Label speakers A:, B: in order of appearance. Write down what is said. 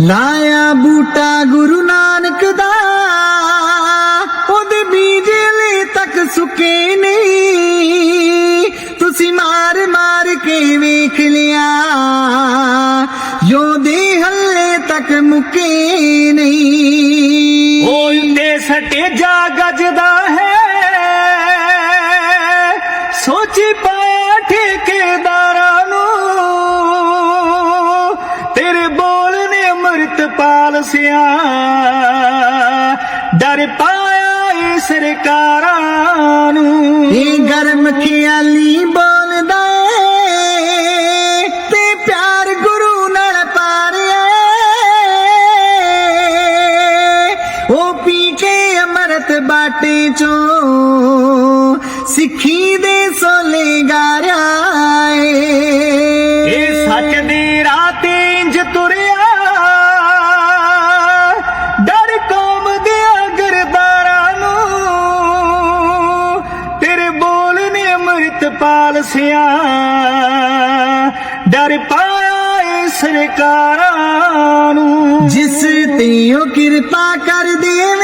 A: ਲਾਇਆ ਬੂਟਾ ਗੁਰੂ ਨਾਨਕ ਦਾ, ਉਹਦੇ ਬੀਜ ਲਈ ਤੱਕ ਸੁੱਕੇ ਨਹੀਂ। ਤੁਸੀਂ ਮਾਰ ਮਾਰ ਕੇ ਵੇਖ ਲਿਆ ਯੋਦੇ ਹੱਲੇ ਤੱਕ ਮੁੱਕੇ ਨਹੀਂ।
B: ਓਏ ਤੇ ਸਟੇਜਾ ਗੱਜਦਾ ਹੈ, ਸੋਚੀ ਪਾਲ ਸਿਆ। ਡਰ ਪਾਇਆ ਏ ਸਰਕਾਰਾਂ ਨੂੰ।
A: ਇਹ ਗਰਮ ਖਿਆਲੀ ਬੋਲਦਾ ਏ, ਤੇ ਪਿਆਰ ਗੁਰੂ ਨਾਲ ਪਾਰਿਆ ਉਹ ਪੀ ਕੇ ਅਮਰਤ ਬਾਟੇ ਚੋਂ ਸਿੱਖੀ ਦੇ ਸੋਲੇ ਗਾਰਿਆ ਏ।
B: ਨੇ ਸਿਆ ਡਰ ਪਾਇਆ ਏ ਸਰਕਾਰਾਂ ਨੂੰ।
A: ਜਿਸ ਤੇ ਉਹ ਕਿਰਪਾ ਕਰ ਦੇਵੇ